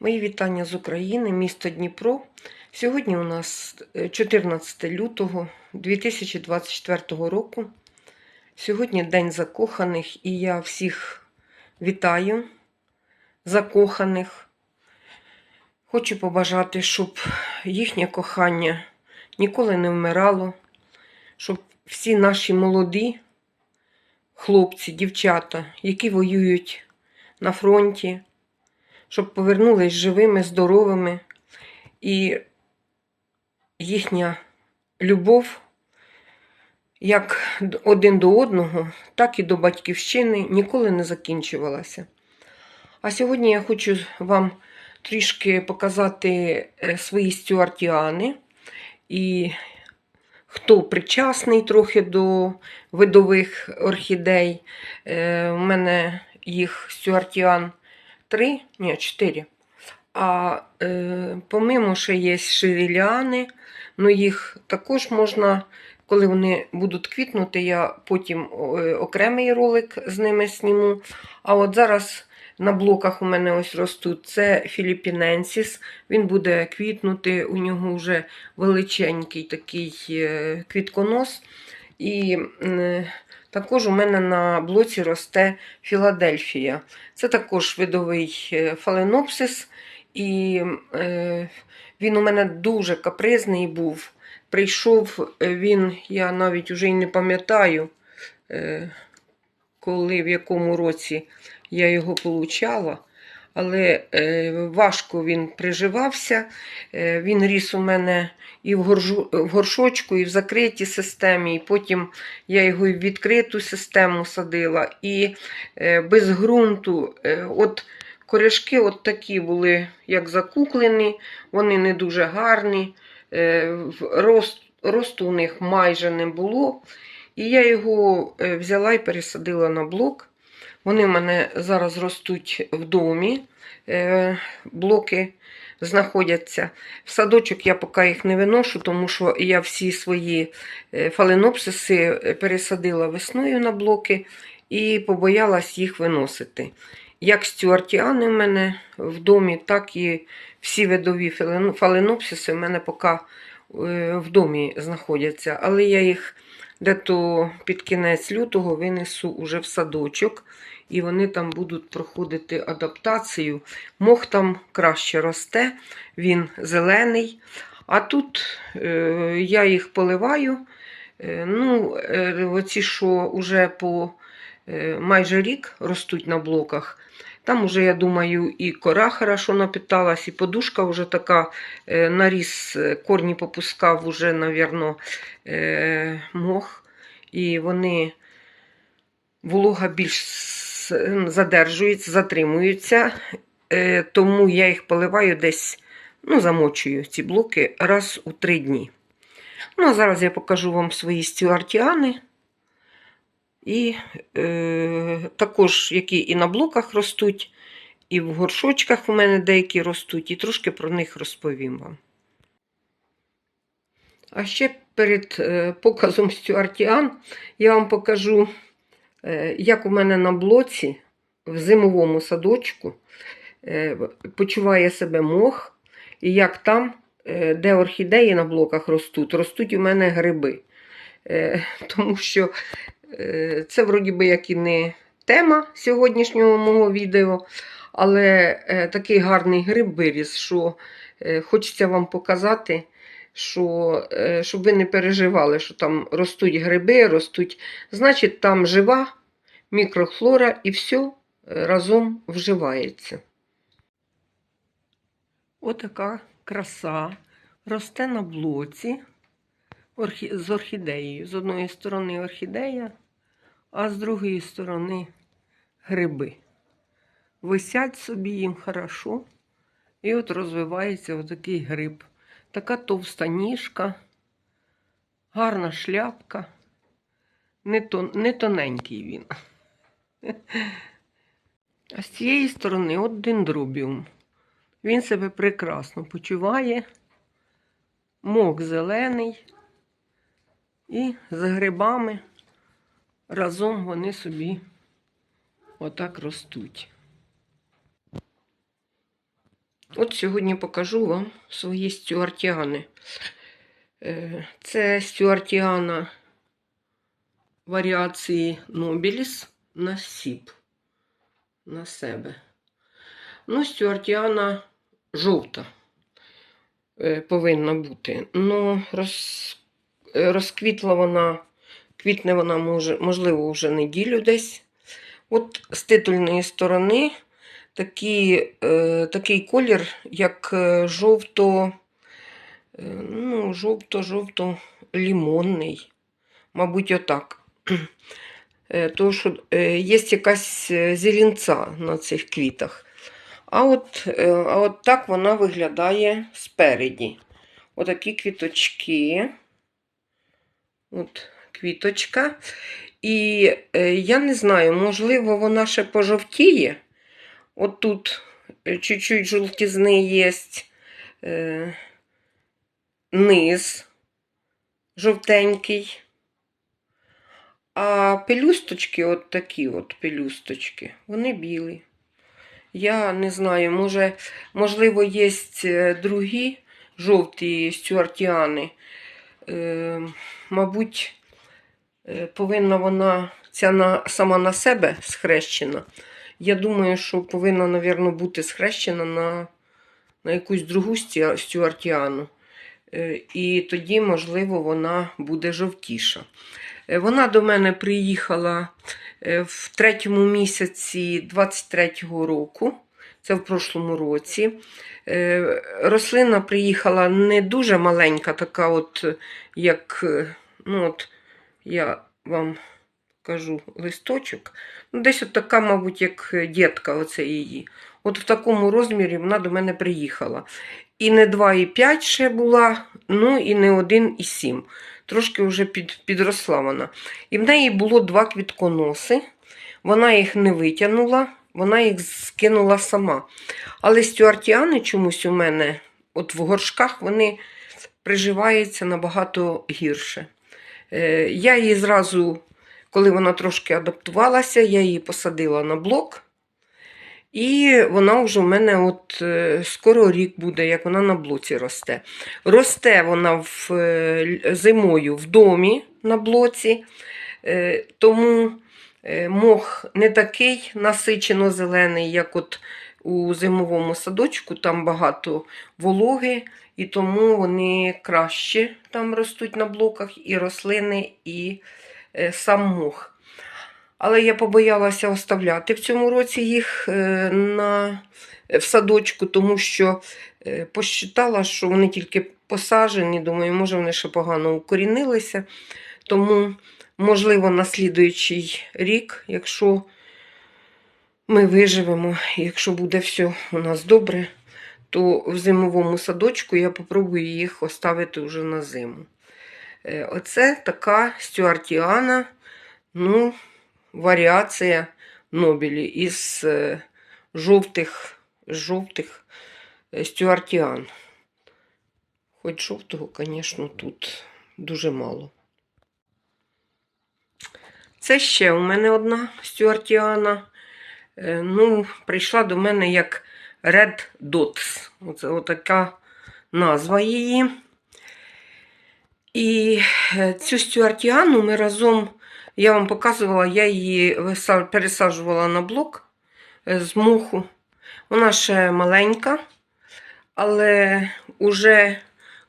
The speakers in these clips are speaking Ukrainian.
Мої вітання з України, місто Дніпро. Сьогодні у нас е, 14 лютого 2024 року. Сьогодні День закоханих, і я всіх вітаю закоханих. Хочу побажати, щоб їхнє кохання ніколи не вмирало, щоб всі наші молоді хлопці, дівчата, які воюють на фронті, щоб повернулись живими, здоровими, і їхня любов як один до одного, так і до батьківщини ніколи не закінчувалася. А сьогодні я хочу вам трішки показати е, свої стюартіани і хто причасний трохи до видових орхідей. Е, У мене їх стюартіан три, ні, чотири. А е, помимо ще є ширіліани, ну їх також можна, коли вони будуть квітнути, я потім е, окремий ролик з ними зніму. А от зараз на блоках у мене ось ростуть це Філіппіненсіс. Він буде квітнути, у нього вже величенький такий е, квітконос. І м, також у мене на блоці росте Філадельфія. Це також видовий е, фаленопсис, і е, він у мене дуже капризний був. Прийшов е, він, я навіть уже й не пам'ятаю, коли в якому році я його получала. Але е, важко він приживався. Е, він ріс у мене і в, горшочку, і в закритій системі. І потім я його і в відкриту систему садила. І е, без ґрунту. От корішки от такі були, як закуклені, вони не дуже гарні. Рост, росту у них майже не було. І я його взяла і пересадила на блок. Вони в мене зараз ростуть в домі. Е, Блоки знаходяться. В садочок я поки їх не виношу, тому що я всі свої е, фаленопсиси е, пересадила весною на блоки і побоялась їх виносити. Як стюартіани в мене в домі, так і всі видові фаленопсиси в мене поки в домі знаходяться. Але я їх дето під кінець лютого винесу уже в садочок, і вони там будуть проходити адаптацію. Мох там краще росте, він зелений. А тут е, я їх поливаю. Е, ну, е, оці, що вже по е, майже рік ростуть на блоках. Там уже, я думаю, і кора хорошо напиталась, і подушка вже така е, наріс, е, корні попускав уже, навірно, е, мох. І вони волога більш задержується, затримуються. Е, тому я їх поливаю десь, ну, замочую ці блоки раз у три дні. Ну, а зараз я покажу вам свої стюартіани. І е, також, які і на блоках ростуть, і в горшочках у мене деякі ростуть, і трошки про них розповім вам. А ще перед е, показом стюартіан я вам покажу, як у мене на блоці в зимовому садочку е, почуває себе мох, і як там, е, де орхідеї на блоках ростуть, ростуть у мене гриби. Е, Тому що е, це вроді би як і не тема сьогоднішнього мого відео, але е, такий гарний гриб виріс, що е, хочеться вам показати, що, е, щоб ви не переживали, що там ростуть гриби, ростуть. Значить, там жива мікрофлора і все разом вживається. Отака краса росте на блоці з орхідеєю. З одної сторони орхідея, а з другої сторони гриби. Висять собі їм хорошо. І от розвивається отакий гриб. Така товста ніжка, гарна шляпка. Не, тон... не тоненький він. А з цієї сторони от дендробіум. Він себе прекрасно почуває. Мох зелений. І з грибами разом вони собі отак ростуть. От сьогодні покажу вам свої стюартіани. Е, Це стюартіана варіації Нобіліс на сіп. На себе. Ну, стюартіана жовта е, повинна бути. Ну, роз, е, розквітла вона, квітне вона може, можливо, вже неділю десь. От з титульної сторони такі, е, такий колір, як е, жовто, е, ну, жовто-жовто-лімонний. Мабуть, отак. Е, Тому що е, є якась е, зелінця на цих квітах. А от, е, а от так вона виглядає спереді. Отакі квіточки. От квіточка. І е, я не знаю, можливо, вона ще пожовтіє. От тут е, чуть-чуть жовтізни є. Е, низ жовтенький. А пелюсточки, от такі от пелюсточки, вони білі. Я не знаю, може, можливо, є другі жовті стюартіани. Е, мабуть, е, повинна вона ця на, сама на себе схрещена. Я думаю, що повинна, мабуть, бути схрещена на, на якусь другу стюартіану. Е, І тоді, можливо, вона буде жовтіша. Е, Вона до мене приїхала е, в третьому місяці 23-го року, це в прошлому році. Рослина приїхала не дуже маленька, така, от, як, ну от, я вам кажу, листочок. Ну, десь от така, мабуть, як дітка, оце її. От в такому розмірі вона до мене приїхала. І не 2,5 ще була, ну і не 1,7. Трошки вже під, підросла вона. І в неї було два квітконоси. Вона їх не витягнула, вона їх скинула сама. Але стюартіани чомусь у мене, от в горшках, вони приживаються набагато гірше. Е, я її зразу, коли вона трошки адаптувалася, я її посадила на блок. І вона вже в мене от е, скоро рік буде, як вона на блоці росте. Росте вона в, е, зимою в домі на блоці, е, тому мох не такий насичено зелений, як от у зимовому садочку, там багато вологи, і тому вони краще там ростуть на блоках, і рослини, і сам мох. Але я побоялася оставляти в цьому році їх е, на, в садочку, тому що е, посчитала, що вони тільки посаджені. Думаю, може, вони ще погано укорінилися. Тому, можливо, на слідуючий рік, якщо ми виживемо, якщо буде все у нас добре, то в зимовому садочку я попробую їх оставити вже на зиму. Е, Оце така стюартіана. Ну, варіація Нобелі із е, жовтих, жовтих е, стюартіан. Хоч жовтого, звісно, тут дуже мало. Це ще у мене одна стюартіана. Ну, прийшла до мене як Red Dots. Оце отака назва її. І е, цю стюартіану ми разом я вам показувала, я її пересаджувала на блок е, з моху. Вона ще маленька, але уже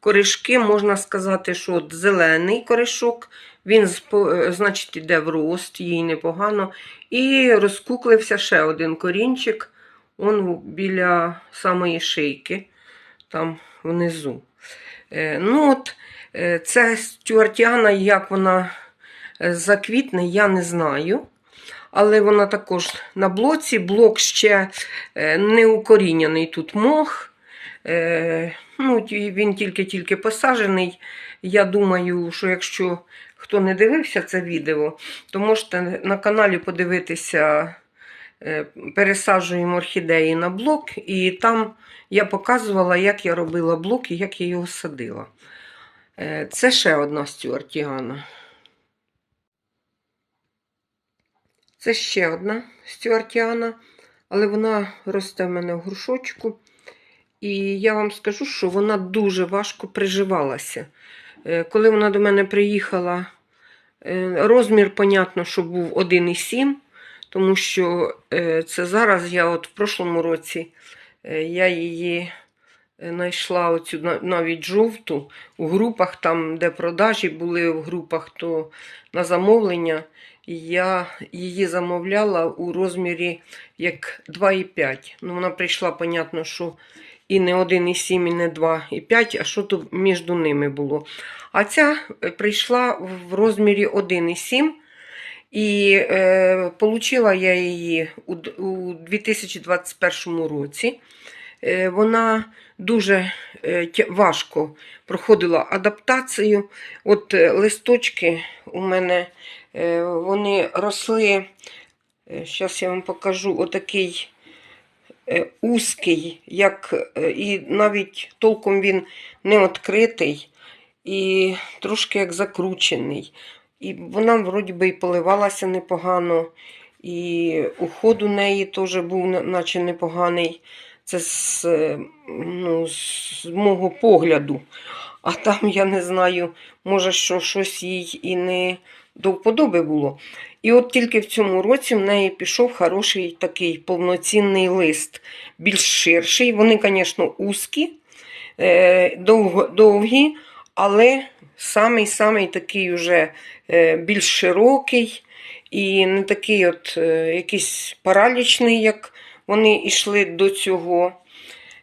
корішки, можна сказати, що от зелений корішок, він, е, значить, іде в рост, їй непогано. І розкуклився ще один корінчик, он біля самої шийки, там внизу. Е, Ну от, е, Це стюартіана, як вона е, заквітне, я не знаю. Але вона також на блоці. Блок ще не укорінений тут мох. Ну, він тільки-тільки посаджений. Я думаю, що якщо хто не дивився це відео, то можете на каналі подивитися, пересаджуємо орхідеї на блок, і там я показувала, як я робила блок і як я його садила. Е, Це ще одна стюартіана. Це ще одна стюартіана, але вона росте в мене в грушочку. І я вам скажу, що вона дуже важко приживалася. Е, Коли вона до мене приїхала, е, розмір, понятно, що був 1,7, тому що е, це зараз я от в прошлому році е, я її е, знайшла оцю навіть жовту у групах, там, де продажі були в групах, то на замовлення. Я її замовляла у розмірі як 2,5. Ну, вона прийшла, понятно, що і не 1,7, і не 2,5, а що то між ними було. А ця прийшла в розмірі 1,7. І е, получила я її у, у 2021 році. Е, вона дуже е, важко проходила адаптацію. От е, листочки у мене е, вони росли. Зараз я вам покажу отакий е, узкий, як, е, і навіть толком він не відкритий, і трошки як закручений. І вона вроді би і поливалася непогано, і уход у неї теж був наче непоганий. Це з, ну, з мого погляду. А там я не знаю, може, що щось їй і не до вподоби було. І от тільки в цьому році в неї пішов хороший такий повноцінний лист, більш ширший. Вони, звісно, узкі, е, довгі, але самий-самий такий уже е, більш широкий і не такий от е, якийсь паралічний, як вони йшли до цього.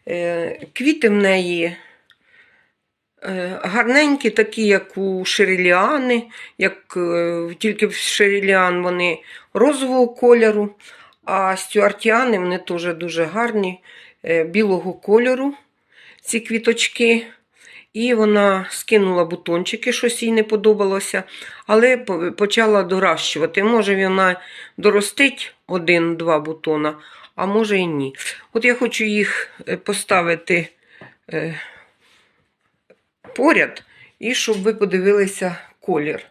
Е, Квіти в неї гарненькі, такі, як у шереліани, як тільки в шереліан вони розового кольору, а стюартіани вони теж дуже гарні, білого кольору, ці квіточки. І вона скинула бутончики, щось їй не подобалося, але почала доращувати. Може, вона доростить один-два бутона, а може і ні. От я хочу їх е, поставити е, поряд, і щоб ви подивилися колір.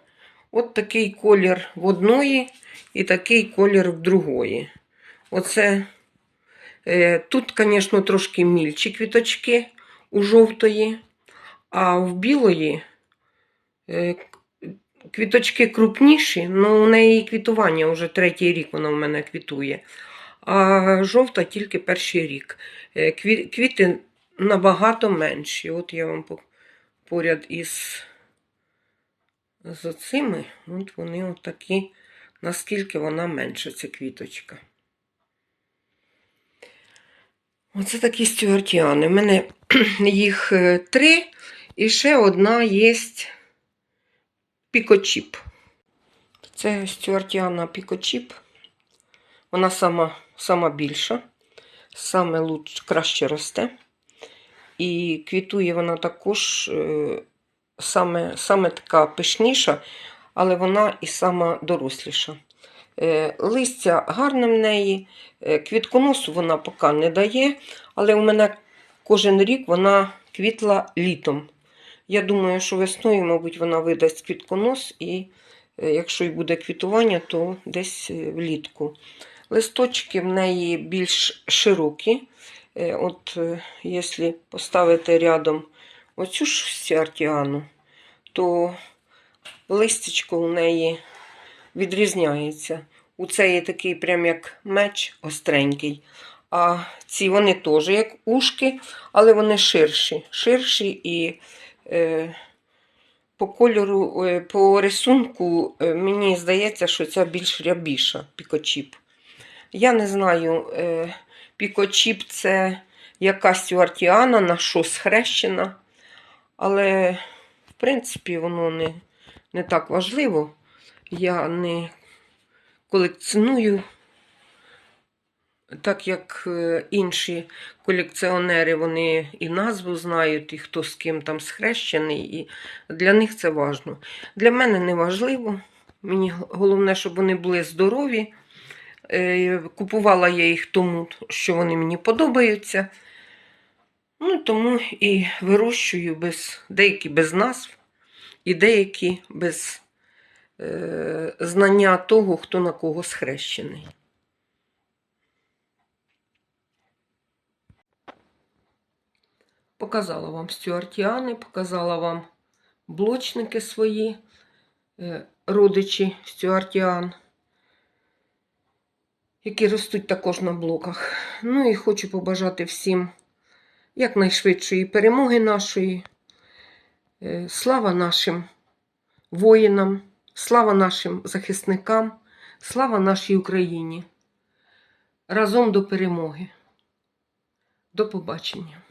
От такий колір в одної і такий колір в другої. Оце е, тут, звісно, трошки мільчі квіточки у жовтої, а в білої е, квіточки крупніші, але у неї квітування вже третій рік вона в мене квітує. А жовта тільки перший рік. Е, Квіти набагато менші. От я вам поряд із з оцими, от вони от такі, наскільки вона менша, ця квіточка. Оце такі стюартіани. У мене їх е, три, і ще одна є пікочіп. Це стюартіана пікочіп. Вона сама, сама більша, саме луч, краще росте. І квітує вона також е, саме, саме така пишніша, але вона і сама доросліша. Е, Листя гарне в неї, е, квітконосу вона поки не дає, але у мене кожен рік вона квітла літом. Я думаю, що весною, мабуть, вона видасть квітконос, і е, якщо й буде квітування, то десь е, влітку. Листочки в неї більш широкі. Е, От якщо поставити рядом оцю ж стіартіану, то листячко у неї відрізняється. У цей такий прям як меч остренький. А ці вони теж як ушки, але вони ширші. Ширші і по кольору, е, по рисунку е, мені здається, що ця більш рябіша пікочіп. Я не знаю, е, пікочіп це якась стюартіана, на що схрещена. Але, в принципі, воно не, не так важливо. Я не колекціоную, так як е, інші колекціонери, вони і назву знають, і хто з ким там схрещений, і для них це важливо. Для мене не важливо. Мені головне, щоб вони були здорові. Е, Купувала я їх тому, що вони мені подобаються. Ну, тому і вирощую без, деякі без назв, і деякі без е, знання того, хто на кого схрещений. Показала вам стюартіани, показала вам блочники свої, е, родичі стюартіан, які ростуть також на блоках. Ну і хочу побажати всім якнайшвидшої перемоги нашої. Е, Слава нашим воїнам, слава нашим захисникам, слава нашій Україні. Разом до перемоги. До побачення.